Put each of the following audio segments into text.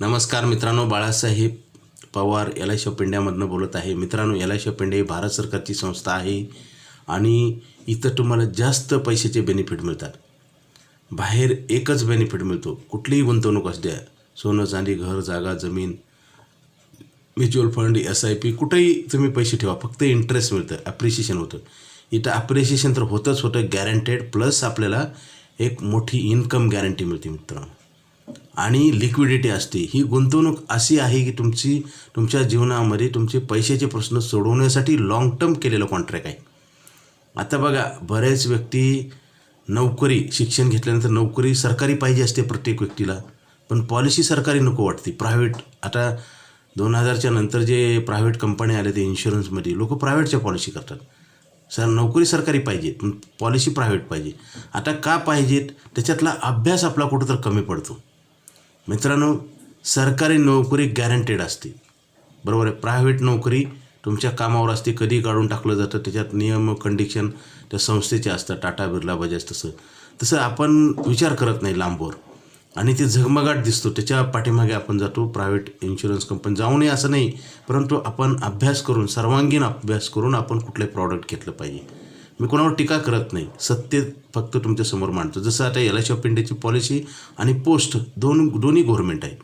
नमस्कार मित्रांनो Balasaheb Pawar L I C of इंडियामधनं बोलत आहे. मित्रांनो L I C of India ही भारत सरकारची संस्था आहे आणि इथं तुम्हाला जास्त पैशाचे बेनिफिट मिळतात. बाहेर एकच बेनिफिट मिळतो. कुठलीही गुंतवणूक असू द्या सोनं चांदी घर जागा जमीन mutual fund S I P कुठेही तुम्ही पैसे ठेवा फक्त इंटरेस्ट मिळतं ॲप्रिशिएशन होतं. इथं ॲप्रिशिएशन तर होतंच होतं गॅरंटेड प्लस आपल्याला एक मोठी इन्कम गॅरंटी मिळते मित्रांनो. आणि लिक्विडिटी असते. ही गुंतवणूक अशी आहे की तुमची तुमच्या जीवनामध्ये तुमचे पैशाचे प्रश्न सोडवण्यासाठी लाँग टर्म केलेलं कॉन्ट्रॅक्ट आहे. आता बघा बऱ्याच व्यक्ती नोकरी शिक्षण घेतल्यानंतर नोकरी सरकारी पाहिजे असते प्रत्येक व्यक्तीला. पण पॉलिसी सरकारी नको वाटते. प्रायव्हेट आता दोन हजारच्या नंतर जे प्रायव्हेट कंपन्या आल्या ते इन्शुरन्समध्ये लोक प्रायव्हेटच्या पॉलिसी करतात. सर नोकरी सरकारी पाहिजे पण पॉलिसी प्रायव्हेट पाहिजे. आता का पाहिजेत? त्याच्यातला अभ्यास आपला कुठं तर कमी पडतो. मित्रांनो सरकारी नोकरी गॅरंटेड असते. बरोबर आहे? प्रायव्हेट नोकरी तुमच्या कामावर असते कधी काढून टाकलं जातं त्याच्यात नियम कंडिशन त्या संस्थेचे असतात टाटा बिर्ला बजाज तसं. तसं आपण विचार करत नाही लांबवर. आणि ते झगमगाट दिसतो त्याच्या पाठीमागे आपण जातो प्रायव्हेट इन्शुरन्स कंपनी जाऊ नये असं नाही परंतु आपण अभ्यास करून सर्वांगीण अभ्यास करून आपण कुठले प्रॉडक्ट घेतलं पाहिजे. मी कोणावर टीका करत नाही. सत्य फक्त तुमच्यासमोर मांडतो. जसं आता एल आय पिंडेची इंडियाची पॉलिसी आणि पोस्ट दोन दोन्ही गव्हर्मेंट आहे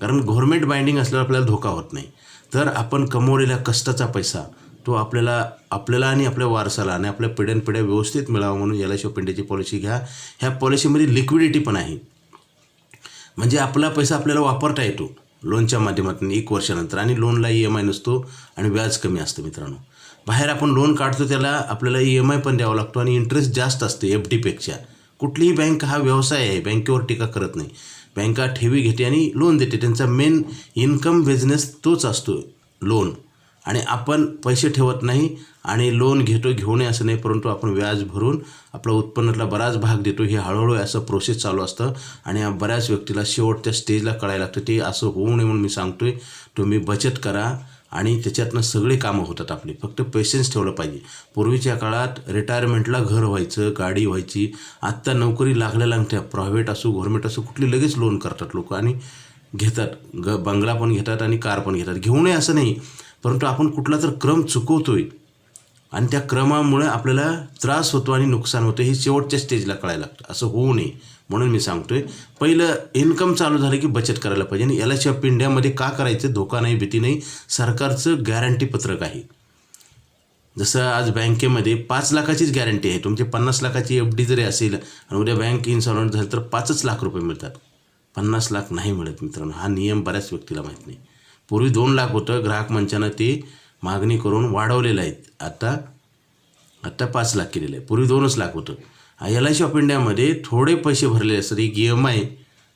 कारण गव्हर्मेंट बाइंडिंग असल्यावर आपल्याला धोका होत नाही. तर आपण कमवलेल्या कष्टाचा पैसा तो आपल्याला आपल्याला आणि आपल्या वारसाला आणि आपल्या पिढ्यानपिढ्या व्यवस्थित मिळावा म्हणून एल आय पिंडेची ऑफ इंडियाची पॉलिसी घ्या. ह्या पॉलिसीमध्ये लिक्विडिटी पण आहे. म्हणजे आपला पैसा आपल्याला वापरता येतो. लोनच्या माध्यमातून एक वर्षानंतर. आणि लोनला ई एम आय नसतो आणि व्याज कमी असतं मित्रांनो. बाहेर आपण लोन काढतो त्याला आपल्याला ई एम आय पण द्यावा लागतो आणि इंटरेस्ट जास्त असते एफ डीपेक्षा कुठलीही बँक हा व्यवसाय आहे बँकेवर टीका करत नाही. बँका ठेवी घेते आणि लोन देते. त्यांचा मेन इन्कम बिझनेस तोच असतो लोन आणि आपण पैसे ठेवत नाही आणि लोन घेतो घेऊ नये असं नाही परंतु आपण व्याज भरून आपला उत्पन्नातला बराच भाग देतो. हे हळूहळू असं प्रोसेस चालू असतं आणि या बऱ्याच व्यक्तीला शेवटच्या स्टेजला कळायला लागतं. ते असं होऊ नये म्हणून मी सांगतोय तुम्ही बचत करा. आणि त्याच्यातनं सगळी कामं होतात आपली. फक्त पेशन्स ठेवलं पाहिजे. पूर्वीच्या काळात रिटायरमेंटला घर व्हायचं गाडी व्हायची. आत्ता नोकरी लागल्या लागत्या प्रायव्हेट असो गव्हर्मेंट असो कुठली लगेच लोन करतात लोक आणि घेतात. ग बंगला पण घेतात आणि कार पण घेतात. घेऊ नये असं नाही परंतु आपण कुठला तर क्रम चुकवतोय आणि त्या क्रमामुळे आपल्याला त्रास होतो आणि नुकसान होतं हे शेवटच्या स्टेजला कळायला लागतं. असं होऊ नये. म्हणून मी सांगतोय पहिलं इन्कम चालू झालं की बचत करायला पाहिजे. आणि एल आय एफ इंडियामध्ये का करायचं? धोका नाही भीती नाही. सरकारचं गॅरंटी पत्रक आहे. जसं आज बँकेमध्ये पाच लाखाचीच गॅरंटी आहे. तुमची पन्नास लाखाची एफ डी जरी असेल आणि उद्या बँक इन्स्टॉलमेंट झालं तर पाचच लाख रुपये मिळतात. पन्नास लाख नाही मिळत मित्रांनो. हा नियम बऱ्याच व्यक्तीला माहीत नाही. पूर्वी दोन लाख होतं. ग्राहक मंचानं ते मागणी करून वाढवलेलं आहेत. आता आत्ता पाच लाख केलेलं आहे. पूर्वी दोनच लाख होतं. एल आय सी ऑफ इंडियामध्ये थोडे पैसे भरलेले असतात. एक ई एम आय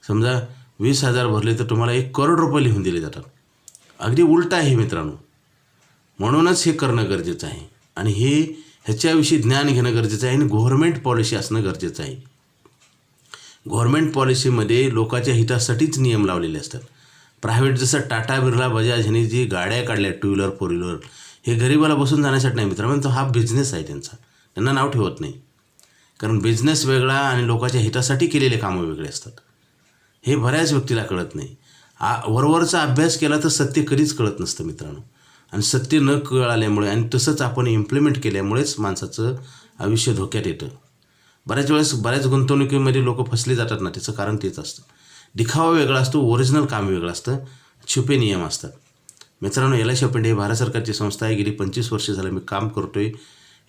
समजा वीस हजार भरले तर तुम्हाला एक करोड रुपये लिहून दिले जातात. अगदी उलट आहे मित्रांनो. म्हणूनच हे करणं गरजेचं आहे. आणि हे ह्याच्याविषयी ज्ञान घेणं गरजेचं आहे आणि गव्हर्मेंट पॉलिसी असणं गरजेचं आहे. गव्हर्मेंट पॉलिसीमध्ये लोकांच्या हितासाठीच नियम लावलेले असतात. प्रायव्हेट जसं टाटा बिर्ला बजाज ह्यांनी जी गाड्या काढल्या टू व्हीलर फोर व्हीलर हे गरिबाला बसून जाण्यासाठी नाही मित्रांनो तो हा बिझनेस आहे त्यांचा. त्यांना नाव ठेवत नाही. कारण बिझनेस वेगळा आणि लोकांच्या हितासाठी केलेले कामं वेगळे असतात. हे बऱ्याच व्यक्तीला कळत नाही. आ वरवरचा अभ्यास केला तर सत्य कधीच कळत नसतं मित्रांनो. आणि सत्य न कळाल्यामुळे आणि तसंच आपण इम्प्लिमेंट केल्यामुळेच माणसाचं आयुष्य धोक्यात येतं. बऱ्याच वेळेस बऱ्याच गुंतवणुकीमध्ये लोक फसले जातात ना त्याचं कारण तेच असतं. दिखावा वेगळा असतो ओरिजिनल काम वेगळं असतं छुपे नियम असतात. मित्रांनो एल आय हे भारत सरकारची संस्था आहे. गेली पंचवीस वर्ष झालं मी काम करतोय.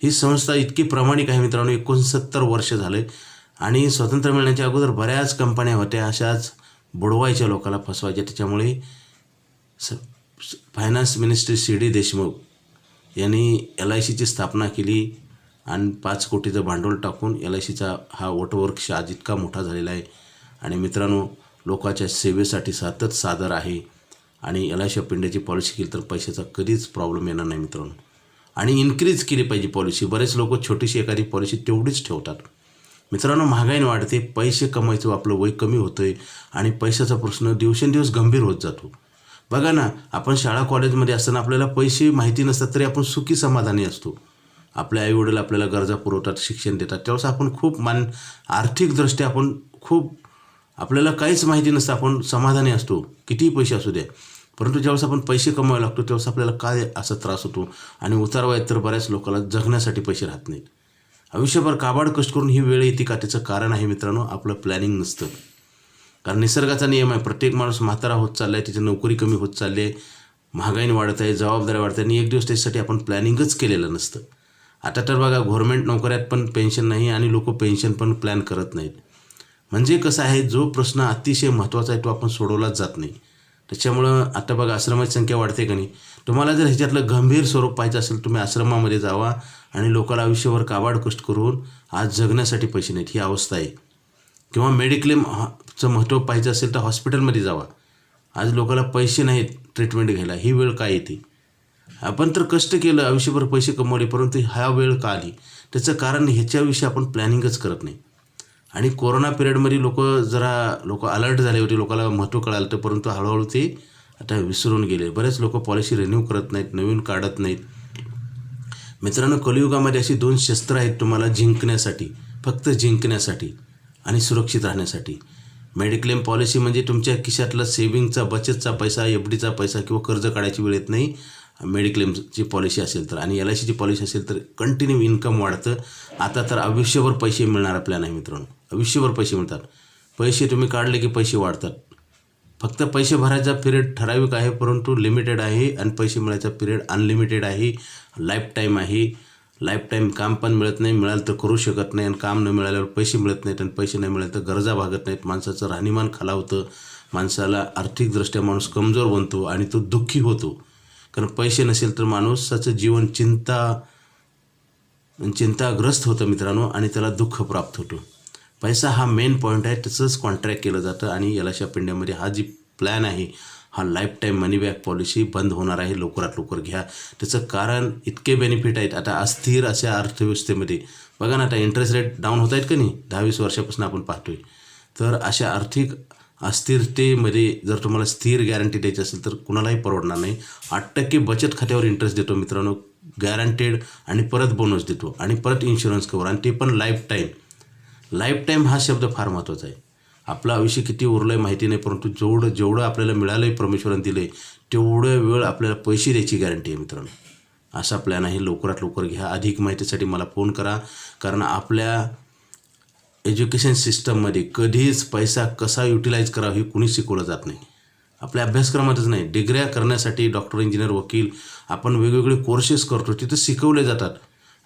ही संस्था इतकी प्रामाणिक आहे मित्रांनो एकोणसत्तर वर्ष झाले. आणि स्वातंत्र्य मिळण्याच्या अगोदर बऱ्याच कंपन्या होत्या अशाच बुडवायच्या लोकांना फसवायच्या. त्याच्यामुळे स finance minister C D Deshmukh यांनी एल आय सीची स्थापना केली आणि पाच कोटीचं भांडवल टाकून एल आय सीचा हा वटवृक्ष आज इतका मोठा झालेला आहे. आणि मित्रांनो लोकांच्या सेवेसाठी सतत सादर आहे. आणि एल आय सी ऑफ इंडियाची पॉलिसी केली तर पैशाचा कधीच प्रॉब्लेम येणार नाही मित्रांनो. आणि इन्क्रीज केली पाहिजे पॉलिसी बरेच लोक छोटीशी एखादी पॉलिसी तेवढीच ठेवतात. मित्रांनो महागाईने वाढते पैसे कमायचं आपलं वय कमी होतं आहे आणि पैशाचा प्रश्न दिवसेंदिवस गंभीर होत जातो. बघा ना आपण शाळा कॉलेजमध्ये असताना आपल्याला पैसे माहिती नसतात तरी आपण सुखी समाधानी असतो. आपले आईवडील आपल्याला गरजा पुरवतात शिक्षण देतात. त्यावेळेस आपण खूप मान आर्थिकदृष्ट्या आपण खूप आपल्याला काहीच माहिती नसतं आपण समाधानी असतो. कितीही पैसे असू द्या. परंतु ज्यावेळेस आपण पैसे कमवायला लागतो त्यावेळेस आपल्याला काय असा त्रास होतो? आणि उतारवायत तर बऱ्याच लोकांना जगण्यासाठी पैसे राहत नाहीत. आयुष्यभर काबाड कष्ट करून ही वेळ येते का त्याचं कारण आहे मित्रांनो आपलं प्लॅनिंग नसतं. कारण निसर्गाचा नियम आहे प्रत्येक माणूस म्हातारा होत चालला आहे त्याची नोकरी कमी होत चालली आहे महागाईने वाढत आहे जबाबदाऱ्या वाढत आहे आणि एक दिवस त्याच्यासाठी आपण प्लॅनिंगच केलेलं नसतं. आता तर बघा गव्हर्मेंट नोकऱ्यात पण पेन्शन नाही आणि लोक पेन्शन पण प्लॅन करत नाहीत. म्हणजे कसं आहे जो प्रश्न अतिशय महत्त्वाचा आहे तो आपण सोडवलाच जात नाही. त्याच्यामुळं आता बघा आश्रमाची संख्या वाढते का नाही? तुम्हाला जर ह्याच्यातलं गंभीर स्वरूप पाहिजे असेल तुम्ही आश्रमामध्ये जावा आणि लोकांना आयुष्यभर काबाड कष्ट करून आज जगण्यासाठी पैसे नाहीत ही अवस्था आहे. किंवा मेडिक्लेम चं महत्त्व पाहिजे असेल तर हॉस्पिटलमध्ये जावा. आज लोकांना पैसे नाहीत ट्रीटमेंट घ्यायला ही वेळ काय येते? आपण तर कष्ट केलं आयुष्यभर पैसे कमवले परंतु हा वेळ का आली? त्याचं कारण ह्याच्याविषयी आपण प्लॅनिंगच करत नाही. आणि कोरोना पिरियडमध्ये लोक जरा लोक अलर्ट झाले होते लोकांना महत्त्व कळालं होतं परंतु हळूहळू ते आता विसरून गेले. बरेच लोक पॉलिसी रिन्यू करत नाहीत नवीन काढत नाहीत. मित्रांनो कलियुगामध्ये अशी दोन शस्त्र आहेत तुम्हाला जिंकण्यासाठी फक्त जिंकण्यासाठी आणि सुरक्षित राहण्यासाठी. मेडिक्लेम पॉलिसी म्हणजे तुमच्या खिशातला सेविंगचा बचतचा पैसा एफ डीचा पैसा किंवा कर्ज काढायची वेळ येत नाही. मेडिक्लेमची पॉलिसी असेल तर. आणि एल आय सीची पॉलिसी असेल तर कंटिन्यू इन्कम वाढतं. आता तर आयुष्यभर पैसे मिळणार आपल्याला नाही मित्रांनो. आयुष्यभर पैसे मिळतात. पैसे तुम्ही काढले की पैसे वाढतात. फक्त पैसे भरायचा पिरियड ठराविक आहे परंतु लिमिटेड आहे आणि पैसे मिळायचा पिरियड अनलिमिटेड आहे. लाईफ टाईम आहे. लाईफ टाईम काम पण मिळत नाही मिळालं तर करू शकत नाही आणि काम न मिळाल्यावर पैसे मिळत नाहीत आणि पैसे नाही मिळाले तर गरजा भागत नाहीत. माणसाचं राहणीमान खालावतं माणसाला आर्थिकदृष्ट्या माणूस कमजोर बनतो आणि तो दुःखी होतो. कारण पैसे नसेल तर माणूसाचं जीवन चिंता चिंताग्रस्त होतं मित्रांनो आणि त्याला दुःख प्राप्त होतो. पैसा हा मेन पॉईंट आहे त्याचंच कॉन्ट्रॅक्ट केलं जातं आणि यालाशा पिंड्यामध्ये हा जी प्लॅन आहे हा life time money back policy बंद होणार आहे लवकरात लवकर घ्या. त्याचं कारण इतके बेनिफिट आहेत. आता अस्थिर अशा अर्थव्यवस्थेमध्ये बघा ना आता इंटरेस्ट रेट डाऊन होत आहेत का नाही? दहावीस वर्षापासून आपण पाहतोय. तर अशा आर्थिक अस्थिरतेमध्ये जर तुम्हाला स्थिर गॅरंटी द्यायची असेल तर कुणालाही परवडणार नाही. आठ टक्के बचत खात्यावर इंटरेस्ट देतो मित्रांनो. गॅरंटेड आणि परत बोनस देतो. आणि परत इन्शुरन्स कवर आणि ते पण लाईफ टाईम लाईफ टाईम हा शब्द फार महत्त्वाचा आहे. आपलं आयुष्य किती उरलं आहे माहिती नाही परंतु जेवढं जेवढं आपल्याला मिळालं आहे परमेश्वरानं दिलं आहे तेवढं वेळ आपल्याला पैसे द्यायची गॅरंटी आहे मित्रांनो. असा प्लॅन आहे. लवकरात लवकर घ्या. अधिक माहितीसाठी मला फोन करा. कारण आपल्या एज्युकेशन सिस्टममध्ये कधीच पैसा कसा युटिलाइज करावा हे कुणीच शिकवलं जात नाही. आपल्या अभ्यासक्रमातच नाही. डिग्र्या करण्यासाठी डॉक्टर इंजिनियर वकील आपण वेगवेगळे कोर्सेस करतो. तिथं शिकवले जातात.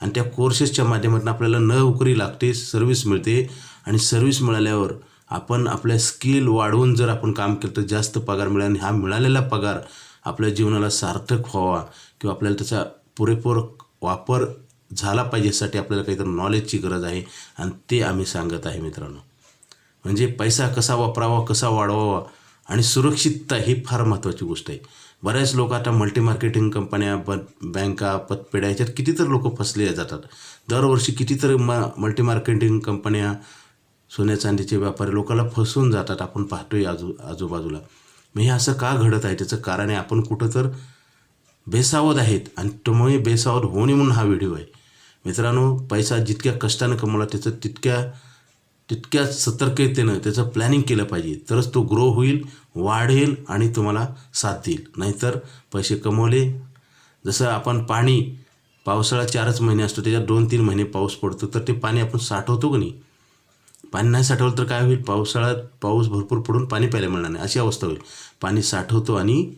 आणि त्या कोर्सेसच्या माध्यमातून आपल्याला नोकरी लागते सर्व्हिस मिळते आणि सर्व्हिस मिळाल्यावर आपण आपल्या स्किल वाढवून जर आपण काम केलं तर जास्त पगार मिळाला आणि हा मिळालेला पगार आपल्या जीवनाला सार्थक व्हावा किंवा आपल्याला त्याचा पुरेपूर वापर झाला पाहिजे यासाठी आपल्याला काहीतरी नॉलेजची गरज आहे आणि ते आम्ही सांगत आहे मित्रांनो. म्हणजे पैसा कसा वापरावा कसा वाढवावा आणि सुरक्षितता ही फार महत्त्वाची गोष्ट आहे. बऱ्याच लोक आता मल्टी मार्केटिंग कंपन्या ब बँका पतपेढ्या याच्यात कितीतरी लोक फसले जातात. दरवर्षी कितीतरी म मल्टी मार्केटिंग कंपन्या सोन्या चांदीचे व्यापारी लोकांना फसवून जातात आपण पाहतोय आजू आजूबाजूला. मग हे असं का घडत आहे? त्याचं कारण आहे आपण कुठं तर बेसावध आहेत आणि तुम्ही बेसावध होणे म्हणून हा व्हिडिओ आहे. मित्रांनो पैसा जितक्या कष्टानं कमवला त्याचं तितक्या तितक्या सतर्कतेनं त्याचं प्लॅनिंग केलं पाहिजे. तरच तो ग्रो होईल वाढेल आणि तुम्हाला साथ देईल. नाहीतर पैसे कमवले. जसं आपण पाणी पावसाळा चारच महिने असतो त्याच्यात दोन तीन महिने पाऊस पडतो तर ते पाणी आपण साठवतो का नाही? पाणी नाही साठवलं तर काय होईल? पावसाळ्यात पाऊस भरपूर पडून पाणी प्यायला मिळणार नाही. अशी अवस्था होईल. पाणी साठवतो आणि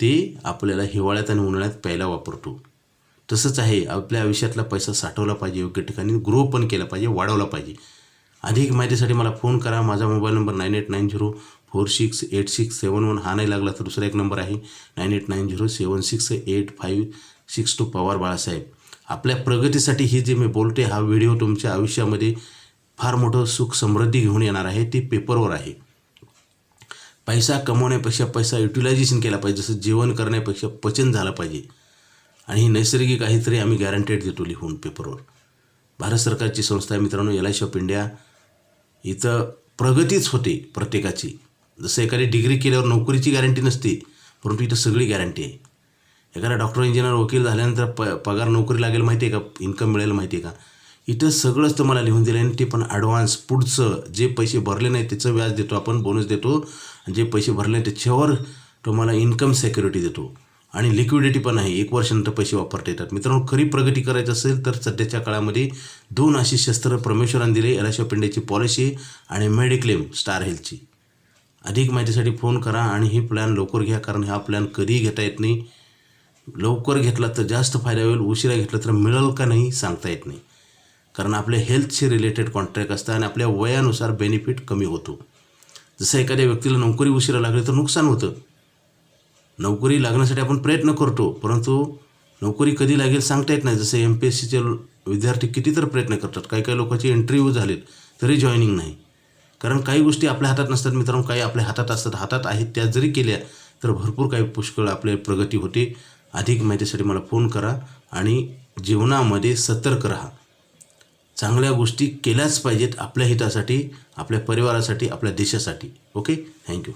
ते आपल्याला हिवाळ्यात आणि उन्हाळ्यात प्यायला वापरतो. तसंच आहे. आपल्या आयुष्यातला पैसा साठवला पाहिजे. योग्य ठिकाणी ग्रो पण केला पाहिजे वाढवला पाहिजे. अधिक माहितीसाठी मला फोन करा. माझा mobile number nine eight nine zero four six eight six seven one हा नाही लागला तर दुसरा एक नंबर आहे. Nine eight nine zero seven six eight five six two Pawar Balasaheb. आपल्या प्रगतीसाठी ही जे मी बोलते हा व्हिडिओ तुमच्या आयुष्यामध्ये फार मोठं सुख समृद्धी घेऊन येणार आहे. ते पेपरवर आहे. पैसा कमवण्यापेक्षा पैसा युटिलायझेशन केला पाहिजे. जसं जेवण करण्यापेक्षा पचन झालं पाहिजे. आणि ही नैसर्गिक काहीतरी आम्ही गॅरंटेड देतो लिहून पेपरवर भारत सरकारची संस्था आहे मित्रांनो एल आय ऑफ इंडिया इथं प्रगतीच होते प्रत्येकाची. जसं एखादी डिग्री केल्यावर नोकरीची गॅरंटी नसते परंतु इथं सगळी गॅरंटी आहे. एखादा डॉक्टर इंजिनियर वकील झाल्यानंतर प पगार नोकरी लागेल माहिती आहे का? इन्कम मिळेल माहिती आहे का? इथं सगळंच तुम्हाला लिहून दिलं आहे ते पण ॲडव्हान्स पुढचं जे पैसे भरले नाही त्याचं व्याज देतो आपण बोनस देतो. आणि जे पैसे भरले नाही त्याच्यावर तुम्हाला इन्कम सेक्युरिटी देतो. आणि लिक्विडिटी पण आहे. एक वर्षानंतर पैसे वापरता येतात. मित्रांनो खरी प्रगती करायची असेल तर सध्याच्या काळामध्ये दोन अशी शस्त्र परमेश्वरांनी दिले एल आय पॉलिसी आणि मेडिक्लेम स्टार हेल्थची अधिक माहितीसाठी फोन करा आणि हे प्लॅन लवकर घ्या कारण हा प्लॅन कधीही घेता येत नाही. लवकर घेतला तर जास्त फायदा होईल. उशिरा घेतला तर मिळेल का नाही सांगता येत नाही. कारण आपल्या हेल्थशी रिलेटेड कॉन्ट्रॅक्ट असतं आणि आपल्या वयानुसार बेनिफिट कमी होतो. जसं एखाद्या व्यक्तीला नोकरी उशिरा लागली तर नुकसान होतं. नोकरी लागण्यासाठी आपण प्रयत्न करतो परंतु नोकरी कधी लागेल सांगता येत नाही. जसं एम पी एस सीचे विद्यार्थी किती तर प्रयत्न करतात. काही काही लोकांची इंटरव्ह्यू झालेत तरी जॉईनिंग नाही. कारण काही गोष्टी आपल्या हातात नसतात मित्रांनो काही आपल्या हातात असतात. हातात आहेत त्या जरी केल्या तर भरपूर काही पुष्कळ आपले प्रगती होते. अधिक माहितीसाठी मला फोन करा आणि जीवनामध्ये सतर्क राहा. चांगल्या गोष्टी केल्याच पाहिजेत आपल्या हितासाठी आपल्या परिवारासाठी आपल्या देशासाठी. Okay thank you